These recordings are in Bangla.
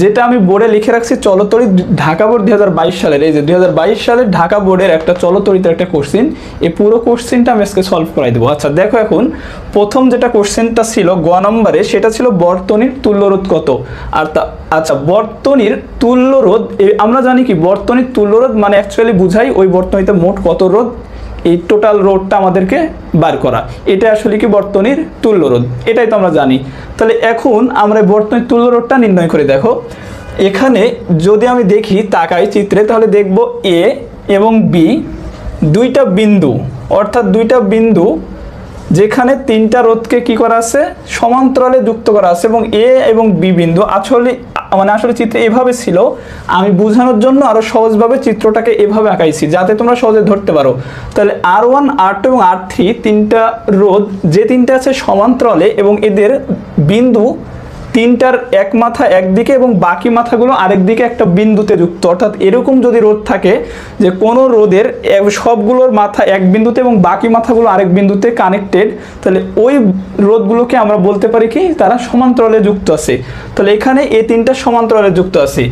যেটা আমি বোর্ডে লিখে রাখছি চলতরি ঢাকা বোর্ড দুই হাজার বাইশ সালের। এই যে দু হাজার বাইশ সালের ঢাকা বোর্ডের একটা চলতরিতে একটা কোশ্চিন এই পুরো কোশ্চিনটা আমি আজকে সলভ করাই দেবো। আচ্ছা দেখো এখন, প্রথম যেটা কোশ্চেনটা ছিল গ নম্বরে, সেটা ছিল বর্তনীর তুল্যরোধ কত? আর তা আচ্ছা বর্তনীর তুল্যরোধ আমরা জানি কি, বর্তনীর তুল্যরোধ মানে অ্যাকচুয়ালি বুঝাই ওই বর্তনীতে মোট কত রোধ? এই টোটাল রোডটা আমাদেরকে বার করা। এটা আসলে কি বর্তনীর তুল্য রোধ? এটাই তো আমরা জানি। তাহলে এখন আমরা বর্তনীর তুল্য রোডটা নির্ণয় করে দেখো। এখানে যদি আমি দেখি তাকাই চিত্রে, তাহলে দেখব এ এবং বি দুইটা বিন্দু, অর্থাৎ দুইটা বিন্দু যেখানে তিনটা রোধকে কি করা আছে? সমান্তরালে যুক্ত করা আছে এবং এ এবং বি বিন্দু আসলে মানে আসলে চিত্র এভাবে ছিল, আমি বোঝানোর জন্য আরও সহজভাবে চিত্রটাকে এভাবে আঁকাইছি, যাতে তোমরা সহজে ধরতে পারো। তাহলে আর ওয়ান আর টু এবং আর থ্রি তিনটা রোধ, যে তিনটা আছে সমান্তরালে এবং এদের বিন্দু তিনটার এক মাথা একদিকে এবং বাকি মাথাগুলো আরেক দিকে একটা বিন্দুতে যুক্ত। অর্থাৎ এরকম যদি রোদ থাকে যে কোনো রোদের সবগুলোর মাথা এক বিন্দুতে এবং বাকি মাথাগুলো আরেক বিন্দুতে কানেক্টেড তাহলে ওই রোদগুলোকে আমরা বলতে পারি কি? তারা সমান্তরালে যুক্ত আছে। তাহলে এখানে এই তিনটা সমান্তরালে যুক্ত আছে।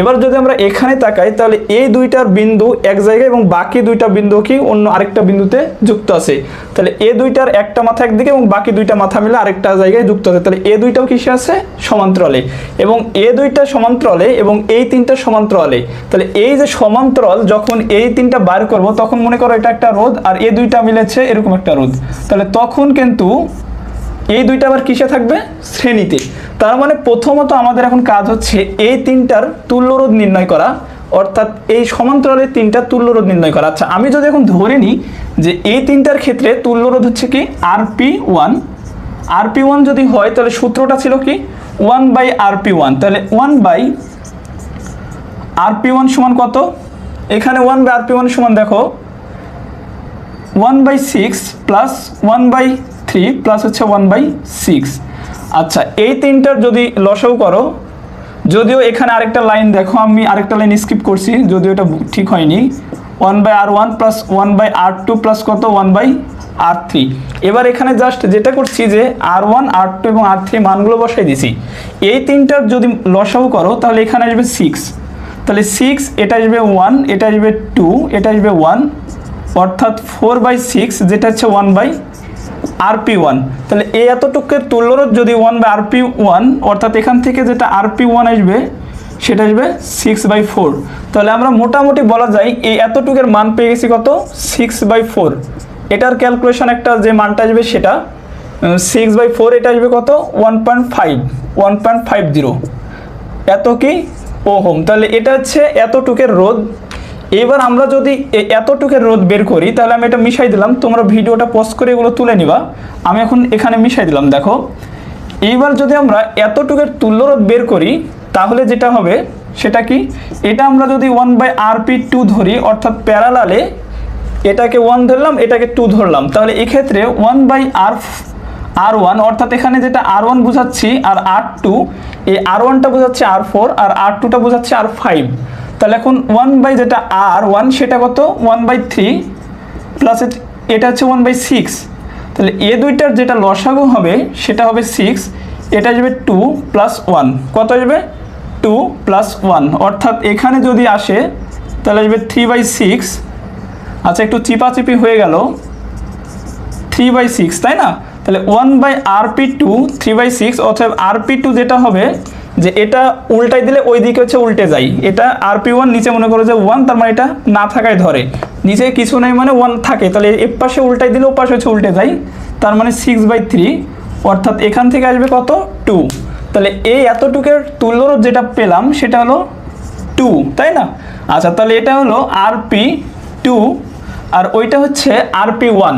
এবার যদি আমরা এখানে তাকাই, তাহলে এই দুইটার বিন্দু এক জায়গায় এবং বাকি দুইটা বিন্দু কি? অন্য আরেকটা বিন্দুতে যুক্ত আছে। তাহলে এ দুইটার একটা মাথা একদিকে এবং বাকি দুইটা মাথা মিলে আরেকটা জায়গায় যুক্ত আছে। তাহলে এ দুইটাও কিসে আছে? সমান্তরালে। এবং এ দুইটা সমান্তরালে এবং এই তিনটা সমান্তরালে। তাহলে এই যে সমান্তরাল, যখন এই তিনটা বার করব, তখন মনে করো এটা একটা রোধ আর এ দুইটা মিলেছে এরকম একটা রোধ। তাহলে তখন কিন্তু এই দুইটা আবার কিসে থাকবে? শ্রেণীতে। তার মানে প্রথমত আমাদের এখন কাজ হচ্ছে এই তিনটার তুল্যরোধ নির্ণয় করা, অর্থাৎ এই সমান্তরালের তিনটা তুল্যরোধ নির্ণয় করা। আচ্ছা আমি যদি এখন ধরে নিই যে এই তিনটার ক্ষেত্রে তুল্যরোধ হচ্ছে কি? আরপি ওয়ান আরপি ওয়ান যদি হয়, তাহলে সূত্রটা ছিল কি? ওয়ান বাই আরপি ওয়ান, তাহলে ওয়ান বাই আরপি ওয়ান সমান কত? এখানে ওয়ান বাই আরপি ওয়ান সমান দেখো, one by six plus one by three plus হচ্ছে ওয়ান বাই সিক্স। আচ্ছা এই তিনটার যদি লসাও করো, যদিও এখানে আরেকটা লাইন দেখো, আমি আরেকটা লাইন স্কিপ করছি, যদিও এটা ঠিক হয়নি। One by R one plus one by R two plus কত? ওয়ান বাই আর থ্রি এবার এখানে জাস্ট যেটা করছি যে আর ওয়ান আর টু এবং আর থ্রি মানগুলো বসাই দিছি। এই তিনটার যদি লসাও করো, তাহলে এখানে আসবে সিক্স তাহলে সিক্স এটা আসবে ওয়ান এটা আসবে টু এটা আসবে ওয়ান অর্থাৎ ফোর বাই সিক্স যেটা হচ্ছে ওয়ান বাই আরপি ওয়ান তাহলে এই এতটুকের তুল্যরোধ যদি ওয়ান বাই আরপি ওয়ান অর্থাৎ এখান থেকে যেটা আরপি ওয়ান আসবে, সেটা আসবে সিক্স বাই ফোর তাহলে আমরা মোটামুটি বলা যায় এই এতটুকের মান পেয়ে গেছি কত? সিক্স বাই ফোর এটার ক্যালকুলেশন একটা যে মানটা আসবে সেটা সিক্স বাই ফোর এটা আসবে কত? One point five one point five zero এত কি? ওহম, তাহলে এটা হচ্ছে এতটুকের রোদ এবার আমরা যদি এতটুকের রোদ বের করি, তাহলে আমি এটা মিশাই দিলাম। তোমরা ভিডিওটা পোস্ট করে এগুলো তুলে নিবা। আমি এখন এখানে মিশাই দিলাম, দেখো। এইবার যদি আমরা এতটুকের তুল্য রোধ বের করি, তাহলে যেটা হবে, সেটা কি? এটা আমরা যদি ওয়ান বাই আরপি টু ধরি, অর্থাৎ প্যারালালে এটাকে ওয়ান ধরলাম, এটাকে টু ধরলাম। তাহলে এক্ষেত্রে one by R R one অর্থাৎ এখানে যেটা আর ওয়ান বোঝাচ্ছি আর আর টু এই আর ওয়ানটা বোঝাচ্ছে আর ফোর আর আর টুটা বোঝাচ্ছে আর ফাইভ তাহলে এখন ওয়ান বাই যেটা আর ওয়ান সেটা কত? ওয়ান বাই থ্রি প্লাস এটা হচ্ছে ওয়ান বাই সিক্স তাহলে এ দুইটার যেটা লসাগু হবে, সেটা হবে সিক্স এটা আসবে টু প্লাস ওয়ান কত আসবে? টু প্লাস ওয়ান অর্থাৎ এখানে যদি আসে, তাহলে আসবে থ্রি বাই সিক্স আচ্ছা একটু চিপাচিপি হয়ে গেল। থ্রি বাই সিক্স, তাই না? তাহলে one by RP two, three by six অথবা আরপি টু যেটা হবে, যে এটা উল্টাই দিলে ওই দিকে হচ্ছে উল্টে যায়। এটা আরপি ওয়ান নিচে মনে করো যে ওয়ান, তার মানে এটা না থাকায় ধরে। নিচে কিছু নেই মানে ওয়ান থাকে, তাহলে এর পাশে উল্টাই দিলে ও পাশে হচ্ছে উল্টে যায়। তার মানে সিক্স বাই থ্রি, অর্থাৎ এখান থেকে আসবে কত? টু। তাহলে এই এতটুকের তুল্যরোধ যেটা পেলাম, সেটা হলো টু, তাই না? আচ্ছা তাহলে এটা হলো আরপি টু আর ওইটা হচ্ছে আরপি ওয়ান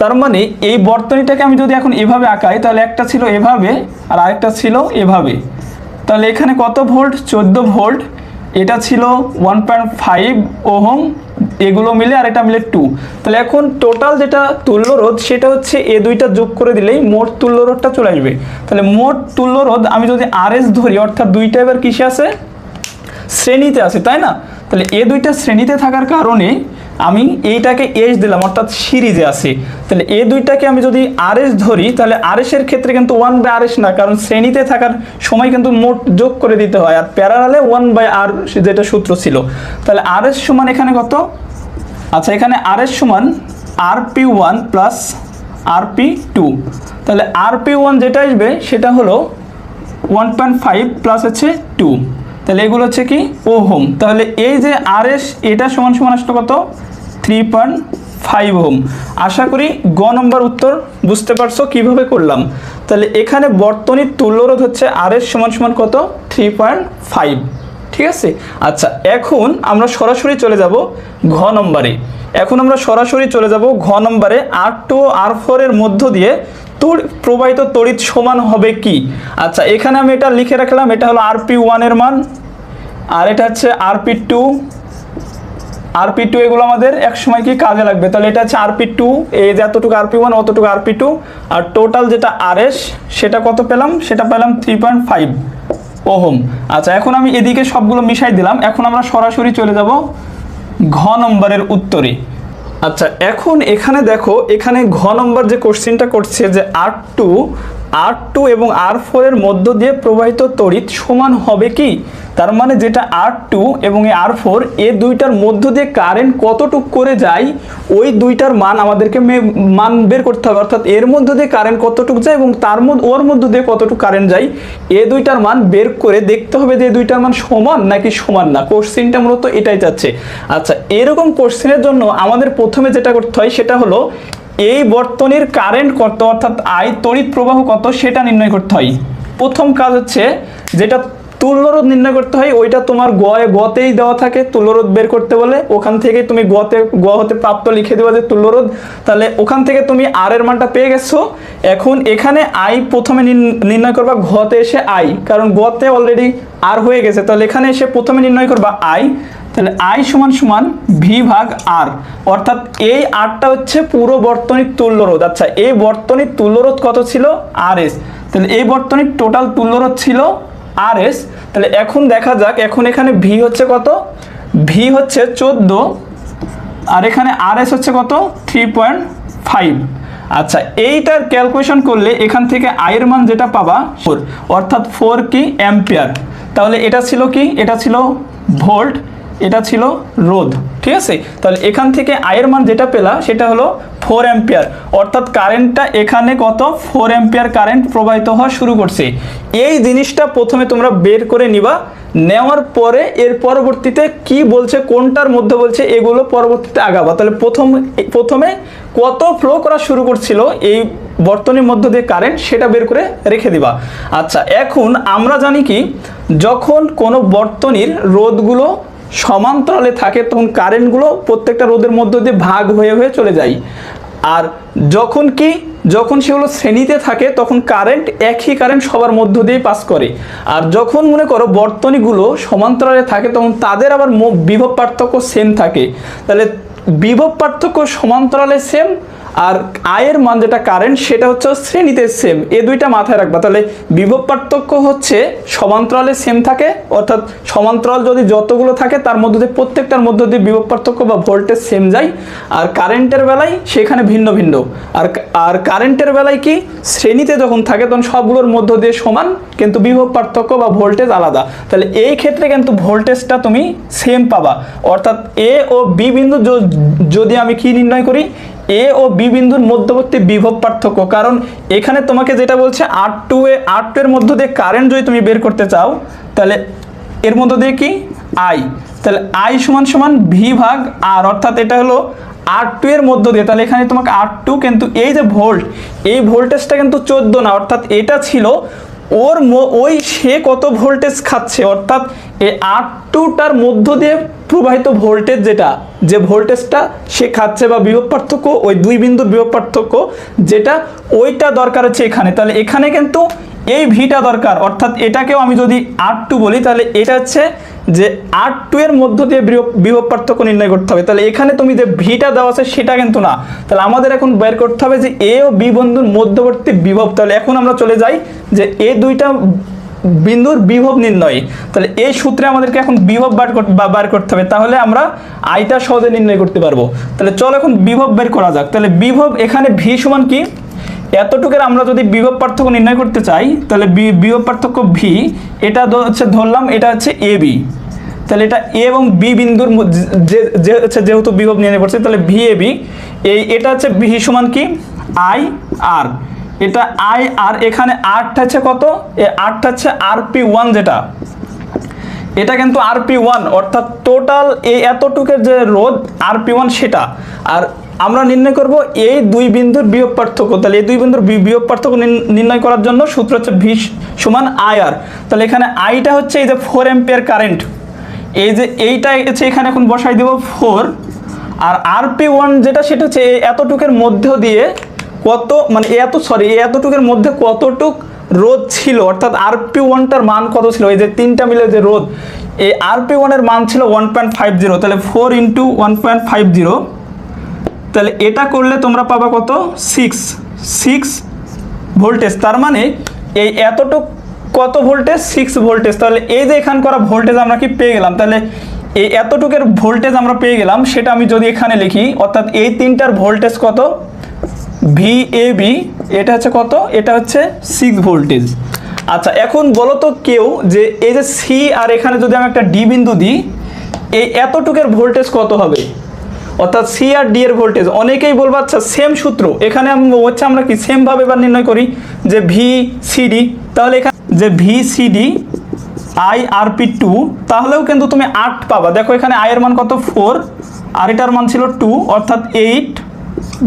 তার মানে এই বর্তনীটাকে আমি যদি এখন এভাবে আঁকাই, তাহলে একটা ছিল এভাবে আর আরেকটা ছিল এভাবে। তাহলে এখানে কত ভোল্ট? চোদ্দ ভোল্ট। এটা ছিল ওয়ান পয়েন্ট ফাইভ ওহম। এগুলো মিলে আর এটা মিলে টু তাহলে এখন টোটাল যেটা তুল্য রোধ, সেটা হচ্ছে এ দুইটা যোগ করে দিলেই মোট তুল্যরোধটা চলে আসবে। তাহলে মোট তুল্যরোধ আমি যদি আর এস ধরি, অর্থাৎ দুইটা এবার কিসে আছে? শ্রেণীতে আছে, তাই না? তাহলে এ দুইটা শ্রেণীতে থাকার কারণে আমি এইটাকে এস দিলাম, অর্থাৎ সিরিজে আছে। তাহলে এ দুইটাকে আমি যদি আর এস ধরি, তাহলে আর এর ক্ষেত্রে কিন্তু ওয়ান বাই আর এস না, কারণ শ্রেণীতে থাকার সময় কিন্তু মোট যোগ করে দিতে হয়, আর প্যারালালে ওয়ান বাই আর যেটা সূত্র ছিল। তাহলে আর এস সমান এখানে কত? আচ্ছা এখানে আর এস সমান R P one plus R P two তাহলে আর পি ওয়ান যেটা আসবে, সেটা হলো ওয়ান পয়েন্ট ফাইভ প্লাস হচ্ছে টু তাহলে এগুলো হচ্ছে কি? ওহম। তাহলে এই যে আর এস এটা সমান সমান আসলো কত? Three point five ohm. আশা করি গ নম্বর উত্তর বুঝতে পারছ কীভাবে করলাম। তাহলে এখানে বর্তনীর তুল্যরোধ হচ্ছে আর এস সমান সমান কত? থ্রি পয়েন্ট ফাইভ ঠিক আছে? আচ্ছা এখন আমরা সরাসরি চলে যাব ঘ নম্বরে। এখন আমরা সরাসরি চলে যাব ঘ নম্বরে। আর টু আর ফোরের মধ্য দিয়ে প্রবাহিত তড়িৎ সমান হবে কি? আচ্ছা এখানে আমি এটা লিখে রাখলাম, এটা হলো আর পি ওয়ানের মান, আর এটা হচ্ছে R P two R P two এগুলো আমাদের এক সময় কি কাজে লাগবে? তাহলে এটা হচ্ছে আর পি টু এই যে এতটুকু আর পি ওয়ান অতটুকু আর পি টু আর টোটাল যেটা আর এস সেটা কত পেলাম? সেটা পেলাম থ্রি পয়েন্ট ফাইভ ওহম। আচ্ছা এখন আমি এদিকে সবগুলো মিশাই দিলাম, এখন আমরা সরাসরি চলে যাব ঘ নম্বরের উত্তরে। আচ্ছা এখন এখানে দেখো এখানে ঘ নম্বর যে কোশ্চেনটা করছে যে আর টু আর টু এবং আর ফোরের মধ্য দিয়ে প্রবাহিত তড়িৎ সমান হবে কি? তার মানে যেটা আর টু এবং এই আর ফোর এ দুইটার মধ্য দিয়ে কারেন্ট কতটুক করে যায়, ওই দুইটার মান আমাদেরকে মান বের করতে হবে। অর্থাৎ এর মধ্য দিয়ে কারেন্ট কতটুক যায় এবং তার মধ্যে ওর মধ্য দিয়ে কতটুক কারেন্ট যায়, এ দুইটার মান বের করে দেখতে হবে যে দুইটার মান সমান নাকি সমান না। কোশ্চেনটা মূলত এটাই চাচ্ছে। আচ্ছা এরকম কোশ্চেনের জন্য আমাদের প্রথমে যেটা করতে হয়, সেটা হলো এই বর্তনীর কারেন্ট কত? অর্থাৎ আই তড়িৎ প্রবাহ কত? সেটা নির্ণয় করতে হয়। প্রথম কাজ হচ্ছে যেটা তুল্যরোধ নির্ণয় করতে হয়, ওইটা তোমার গয়ে গতেই দেওয়া থাকে, তুল্যরোধ বের করতে বলে। ওখান থেকে তুমি গতে, গ হতে প্রাপ্ত লিখে দেওয়া যে তুল্যরোধ, তাহলে ওখান থেকে তুমি আর এর মানটা পেয়ে গেছো। এখন এখানে আই প্রথমে নির্ণ- নির্ণয় করবা ঘতে এসে আই কারণ গতে অলরেডি আর হয়ে গেছে। তাহলে এখানে এসে প্রথমে নির্ণয় করবা আই তাহলে আই সমান সমান ভি ভাগ আর অর্থাৎ এই আরটা হচ্ছে পুরো বর্তনীর তুল্যরোধ। আচ্ছা এই বর্তনীর তুল্যরোধ কত ছিল? আর এস তাহলে এই বর্তনীর টোটাল তুল্যরোধ ছিল আর এস তাহলে এখন দেখা যাক, এখন এখানে ভি হচ্ছে কত? ভি হচ্ছে চোদ্দ, আর এখানে আর এস হচ্ছে কত? থ্রি পয়েন্ট ফাইভ আচ্ছা এইটার ক্যালকুলেশন করলে এখান থেকে আয়ের মান যেটা পাবা ফোর অর্থাৎ ফোর কি? অ্যাম্পিয়ার তাহলে এটা ছিল কি? এটা ছিল ভোল্ট এটা ছিল রোধ, ঠিক আছে? তাহলে এখান থেকে আয়ের মান যেটা পেলা, সেটা হলো ফোর অ্যাম্পিয়ার অর্থাৎ কারেন্টটা এখানে কত? ফোর অ্যাম্পিয়ার কারেন্ট প্রবাহিত হওয়া শুরু করছে। এই জিনিসটা প্রথমে তোমরা বের করে নিবা। নেওয়ার পরে এর পরবর্তীতে কি বলছে, কোনটার মধ্যে বলছে, এগুলো পরবর্তীতে আগাবা। তাহলে প্রথম, প্রথমে কত ফ্লো করা শুরু করছিল, এই বর্তনীর মধ্য দিয়ে কারেন্ট সেটা বের করে রেখে দিবা। আচ্ছা এখন আমরা জানি কি, যখন কোনো বর্তনীর রোধগুলো সমান্তরালে থাকে, তখন কারেন্টগুলো প্রত্যেকটা রোদের মধ্য দিয়ে ভাগ হয়ে হয়ে চলে যায়। আর যখন কি, যখন সেগুলো শ্রেণীতে থাকে, তখন কারেন্ট একই কারেন্ট সবার মধ্য দিয়েই পাস করে। আর যখন মনে করো বর্তনীগুলো সমান্তরালে থাকে, তখন তাদের আবার বিভব পার্থক্য সেম থাকে। তাহলে বিভব পার্থক্য সমান্তরালে সেম আর আয়ের মান যেটা কারেন্ট সেটা হচ্ছে শ্রেণীতে সেম এ দুইটা মাথায় রাখবা। তাহলে বিভব পার্থক্য হচ্ছে সমান্তরালে সেম থাকে, অর্থাৎ সমান্তরাল যদি যতগুলো থাকে, তার মধ্যে দিয়ে প্রত্যেকটার মধ্যে দিয়ে বিভব পার্থক্য বা ভোল্টেজ সেম যায়। আর কারেন্টের বেলায় সেখানে ভিন্ন ভিন্ন। আর আর কারেন্টের বেলায় কি? শ্রেণীতে যখন থাকে, তখন সবগুলোর মধ্য দিয়ে সমান, কিন্তু বিভব পার্থক্য বা ভোল্টেজ আলাদা। তাহলে এই ক্ষেত্রে কিন্তু ভোল্টেজটা তুমি সেম পাবা। অর্থাৎ এ ও বি বিন্দু যদি আমি কি নির্ণয় করি? এ ও বি বিন্দুর মধ্যবর্তী বিভব পার্থক্য। কারণ এখানে তোমাকে যেটা বলছে আর টু এ আর টু এর মধ্য দিয়ে কারেন্ট যদি তুমি বের করতে চাও, তাহলে এর মধ্য দিয়ে কি? আই তাহলে আই সমান সমান ভি ভাগ আর অর্থাৎ এটা হলো আর টু এর মধ্য দিয়ে, তাহলে এখানে তোমাকে আর টু কিন্তু এই যে ভোল্ট এই ভোল্টেজটা কিন্তু চোদ্দ না, অর্থাৎ এটা ছিল ওর ওই সে কত ভোল্টেজ খাচ্ছে, অর্থাৎ এই আর টুটার মধ্য দিয়ে প্রবাহিত ভোল্টেজ যেটা, যে ভোল্টেজটা সে খাচ্ছে বা বিভব পার্থক্য, ওই দুই বিন্দুর বিভব পার্থক্য যেটা ওইটা দরকার হচ্ছে এখানে, তাহলে এখানে কিন্তু এই ভিটা দরকার, অর্থাৎ এটাকেও আমি যদি আর টু বলি, তাহলে এটা হচ্ছে যে আর টু এর মধ্য দিয়ে বিভব- পার্থক্য নির্ণয় করতে হবে। তাহলে এখানে তুমি যে ভিটা দেওয়া আছে, সেটা কিন্তু না। তাহলে আমাদের এখন বের করতে হবে যে এ ও বি বন্ধুর মধ্যবর্তী বিভব। তাহলে এখন আমরা চলে যাই যে এ দুইটা বিন্দুর বিভব নির্ণয়। তাহলে এই সূত্রে আমাদেরকে এখন বিভব বার বার করতে হবে। তাহলে আমরা আইটা সহজে নির্ণয় করতে পারব। তাহলে চলো এখন বিভব বের করা যাক। তাহলে বিভব এখানে ভি সমান কি? এতটুকুর আমরা যদি বিভব পার্থক্য নির্ণয় করতে চাই, তাহলে বিভব পার্থক্য ভি এটা হচ্ছে ধরলাম, এটা হচ্ছে এ বি তাহলে এটা এ এবং বি বিন্দুর যে হচ্ছে যেহেতু বিভব নির্ণয় করছে, তাহলে ভি এ বি এই এটা হচ্ছে ভি সমান কি? আই আর এটা আই আর এখানে আটটা হচ্ছে কত? এ আটটা হচ্ছে আর পি ওয়ান যেটা। এটা কিন্তু আর পি ওয়ান অর্থাৎ টোটাল এই এতটুকের যে রোধ আর পি ওয়ান সেটা। আর আমরা নির্ণয় করব এই দুই বিন্দুর বিয়োগ পার্থক্য। তাহলে এই দুই বিন্দুর বিয়োগ পার্থক্য নির্ণয় করার জন্য সূত্র হচ্ছে ভি সমান আই আর। তাহলে এখানে আইটা হচ্ছে এই যে ফোর এম্পিয়ার কারেন্ট। এই যে এইটা হচ্ছে এখানে এখন বসাই দেব ফোর। আর আর পি ওয়ান যেটা, সেটা হচ্ছে এতটুকের মধ্য দিয়ে কত মানে এত সরি এতটুকের মধ্যে কতটুক রোদ ছিল? অর্থাৎ আরপি ওয়ানটার মান কত ছিল? এই যে তিনটা মিলে যে রোদ এই আরপি ওয়ানের মান ছিল ওয়ান পয়েন্ট ফাইভ জিরো তাহলে four into one point five zero তাহলে এটা করলে তোমরা পাবা কত? সিক্স সিক্স ভোল্টেজ তার মানে এই এতটুক কত ভোল্টেজ সিক্স ভোল্টেজ তাহলে এই যে এখান করা ভোল্টেজ আমরা কি পেয়ে গেলাম? তাহলে এই এতটুকের ভোল্টেজ আমরা পেয়ে গেলাম, সেটা আমি যদি এখানে লিখি, অর্থাৎ এই তিনটার ভোল্টেজ কত? ভি এ বি এটা হচ্ছে কত? এটা হচ্ছে সিক্স ভোল্টেজ আচ্ছা এখন বলো তো কেউ যে এই যে সি আর এখানে যদি আমি একটা ডি বিন্দু দিই, এই এতটুকের ভোল্টেজ কত হবে? অর্থাৎ সি আর ডি এর ভোল্টেজ অনেকেই বলব আচ্ছা সেম সূত্র। এখানে হচ্ছে আমরা কি সেমভাবে এবার নির্ণয় করি? যে ভি সিডি তাহলে এখানে যে V CD I R P two তাহলেও কিন্তু তুমি আট পাবা। দেখো, এখানে আই এর মান কত? ফোর আর এটার মান ছিল টু অর্থাৎ এইট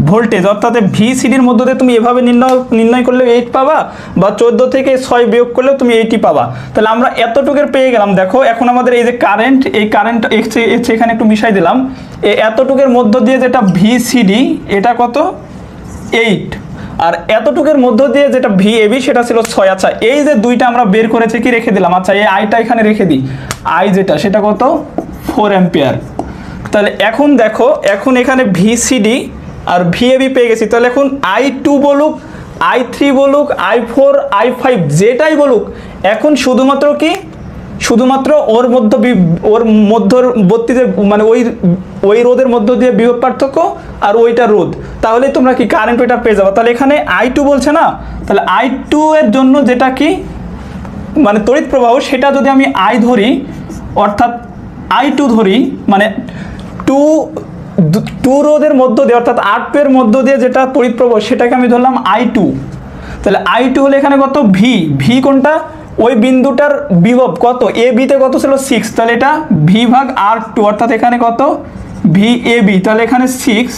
ভোল্টেজ অর্থাৎ ভি সিডির মধ্য দিয়ে তুমি এভাবে নির্ণয় নির্ণয় করলে এইট পাবা, বা চোদ্দ থেকে ছয় বিয়োগ করলেও তুমি এইটই পাবা। তাহলে আমরা এতটুকুর পেয়ে গেলাম। দেখো, এখন আমাদের এই যে কারেন্ট এই কারেন্ট এখানে একটু মিশাই দিলাম। এই এতটুকের মধ্য দিয়ে যেটা ভি সিডি এটা কত? এইট আর এতটুকের মধ্য দিয়ে যেটা ভি এবি সেটা ছিল ছয়। আচ্ছা এই যে দুইটা আমরা বের করেছি, কি রেখে দিলাম? আচ্ছা এই আইটা এখানে রেখে দিই। আই যেটা, সেটা কত? ফোর অ্যাম্পিয়ার তাহলে এখন দেখো, এখন এখানে ভিসিডি আর ভিএবি পেয়ে গেছি। তাহলে এখন আই টু বলুক আই থ্রি বলুক আই ফোর আই ফাইভ যেটাই বলুক, এখন শুধুমাত্র কি? শুধুমাত্র ওর মধ্য ওর মধ্যবর্তী যে মানে ওই ওই রোদের মধ্য দিয়ে বিভব পার্থক্য আর ওইটা রোদ তাহলে তোমরা কি কারেন্ট ওইটা পেয়ে যাব? তাহলে এখানে আই টু বলছে না? তাহলে আই টু এর জন্য যেটা কি? মানে তড়িৎ প্রবাহ, সেটা যদি আমি আই ধরি, অর্থাৎ আই টু ধরি মানে টু টু রোদের মধ্য দিয়ে, অর্থাৎ আট এর মধ্য দিয়ে যেটা তড়িৎ প্রবাহ সেটাকে আমি ধরলাম আই টু তাহলে আই টু হলে এখানে কত? ভি ভি কোনটা? ওই বিন্দুটার বিভব কত? এ বিতে কত ছিল? সিক্স তাহলে এটা ভি ভাগ আর টু অর্থাৎ এখানে কত? ভি এ বি তাহলে এখানে সিক্স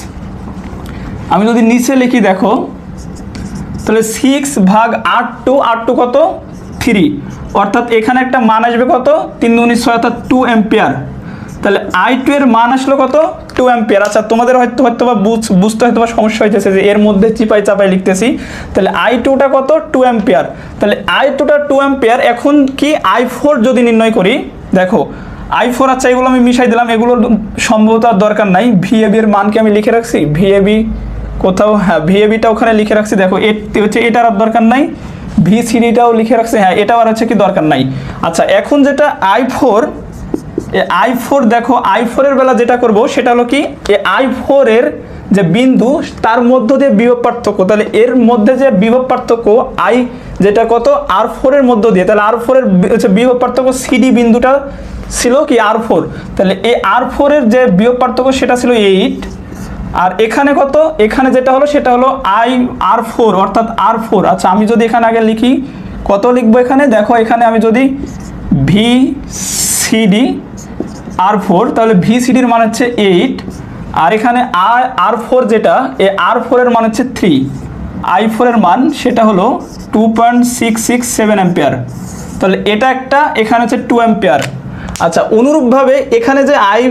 আমি যদি নিচে লিখি, দেখো। তাহলে সিক্স ভাগ আট টু আট টু কত? থ্রি অর্থাৎ এখানে একটা মান আসবে কত? তিন উনিশ ছয়, অর্থাৎ টু অ্যাম্পিয়ার তাহলে আই টু এর মান আসলো কত? টু অ্যাম্পিয়ার আচ্ছা তোমাদের হয়তো হয়তো বা বুঝ- বুঝতে হয়তো বা সমস্যা হইতেছে যে এর মধ্যে চিপাই চাপাই লিখতেছি। তাহলে আই টুটা কত? টু অ্যাম্পিয়ার তাহলে আই টুটা টু অ্যাম্পিয়ার এখন কি আই ফোর যদি নির্ণয় করি, দেখো আই ফোর আচ্ছা এগুলো আমি মিশাই দিলাম এগুলোর সম্ভবত আর দরকার নাই। ভিএবি এর মানকে আমি লিখে রাখছি। ভিএবি কোথাও হ্যাঁ ভিএবিটা ওখানে লিখে রাখছি। দেখো হচ্ছে, এটার আর দরকার নাই। ভি সিডিটাও লিখে রাখছি। হ্যাঁ এটাও আর হচ্ছে কি দরকার নাই। আচ্ছা এখন যেটা আই ফোর আই ফোর দেখো, আই ফোরের বেলা যেটা করব সেটা হলো কি, এ আই ফোরের যে বিন্দু, তার মধ্য দিয়ে বিভব পার্থক্য, তাহলে এর মধ্যে যে বিভব পার্থক্য, আই যেটা কত, আর ফোরের মধ্য দিয়ে, তাহলে আর ফোরের হচ্ছে বিভব পার্থক্য সিডি বিন্দুটা ছিল কি আর ফোর, তাহলে এই আর ফোরের যে বিভব পার্থক্য সেটা ছিল এইট, আর এখানে কত, এখানে যেটা হলো সেটা হলো আই, আর ফোর, অর্থাৎ আর ফোর আচ্ছা আমি যদি এখানে আগে লিখি, কত লিখব এখানে, দেখো এখানে আমি যদি ভি সিডি আর ফোর তাহলে ভি সিডির মান হচ্ছে এইট আর এখানে আর আর ফোর যেটা, এ আর ফোরের মান হচ্ছে থ্রি আই ফোরের মান সেটা হলো two point six six seven ampere তাহলে এটা একটা, এখানে হচ্ছে টু অ্যাম্পিয়ার আচ্ছা অনুরূপভাবে এখানে যে I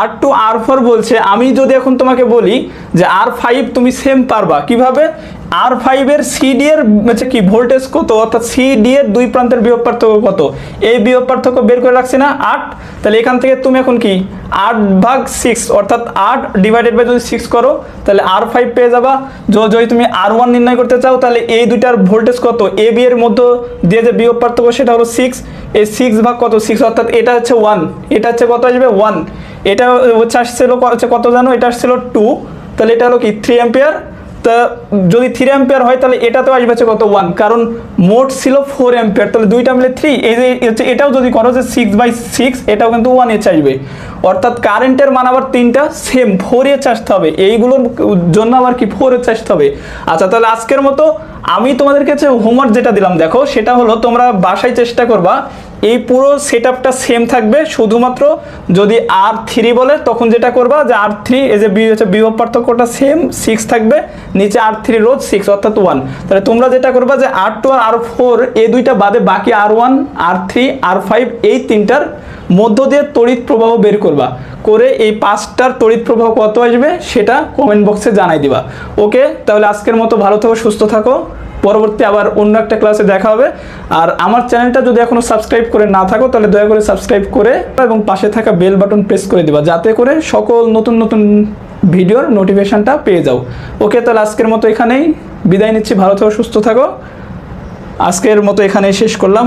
R two R four বলছে, আমি যদি এখন তোমাকে বলি যে আর ফাইভ তুমি সেম পারবা, কীভাবে? আর ফাইভের সিডি এর, হচ্ছে কি ভোল্টেজ কত? অর্থাৎ সিডি এর দুই প্রান্তের বিয়োগ পার্থক্য কত? এই বিয়োগ পার্থক্য বের করে রাখছি না, আট। তাহলে এখান থেকে তুমি এখন কি? আট ভাগ সিক্স অর্থাৎ আট ডিভাইডেড বাই যদি সিক্স করো, তাহলে আর ফাইভ পেয়ে যাবা। যদি তুমি আর ওয়ান নির্ণয় করতে চাও, তাহলে এই দুইটার ভোল্টেজ কত? এ বি এর মধ্যে দিয়ে যে বিয়োগ পার্থক্য, সেটা হলো সিক্স এই সিক্স ভাগ কত? সিক্স অর্থাৎ এটা হচ্ছে ওয়ান এটা হচ্ছে কত আসবে? ওয়ান এটা হচ্ছে, আসছিল হচ্ছে কত জানো? এটা আসছিল টু তাহলে এটা হলো কি? থ্রি অ্যাম্পিয়ার তা যদি থ্রি অ্যাম্পিয়ার হয়, তাহলে এটাতেও আসবে হচ্ছে কত ওয়ান কারণ মোট ছিল ফোর অ্যাম্পিয়ার তাহলে দুইটা মিলে থ্রি এই যে হচ্ছে এটাও যদি করো যে সিক্স বাই সিক্স এটাও কিন্তু ওয়ান এইচ আসবে অর্থাৎ কারেন্টের মান আবার তিনটা সেম ফোর এইচ আসতে হবে। এইগুলোর জন্য আবার কি ফোর এইচ আসতে হবে? আচ্ছা তাহলে আজকের মতো আমি তোমাদের কাছে হোমওয়ার্ক যেটা দিলাম, দেখো, সেটা হলো তোমরা বাসায় চেষ্টা করবা এই পুরো সেট আপটা সেম থাকবে, শুধুমাত্র যদি আর থ্রি বলে, তখন যেটা করবা যে আর থ্রি এই যে হচ্ছে বিভব পার্থক্যটা সেম সিক্স থাকবে, নিচে আর থ্রি রোজ সিক্স অর্থাৎ ওয়ান তাহলে তোমরা যেটা করবা যে আর টু আর আর ফোর এই দুইটা বাদে বাকি R one R three R five এই তিনটার মধ্য দিয়ে তড়িৎ প্রবাহ বের করবা। করে এই পাঁচটার তড়িৎ প্রবাহ কত আসবে, সেটা কমেন্ট বক্সে জানাই দিবা। ওকে তাহলে আজকের মতো ভালো থাকো, সুস্থ থাকো। পরবর্তী আবার অন্য একটা ক্লাসে দেখা হবে। আর আমার চ্যানেলটা যদি এখনও সাবস্ক্রাইব করে না থাকো, তাহলে দয়া করে সাবস্ক্রাইব করে এবং পাশে থাকা বেল বাটন প্রেস করে দিবা, যাতে করে সকল নতুন নতুন ভিডিওর নোটিফিকেশনটা পেয়ে যাও। ওকে, তাহলে আজকের মতো এখানেই বিদায় নিচ্ছি। ভালো থাকো, সুস্থ থাকো। আজকের মতো এখানেই শেষ করলাম।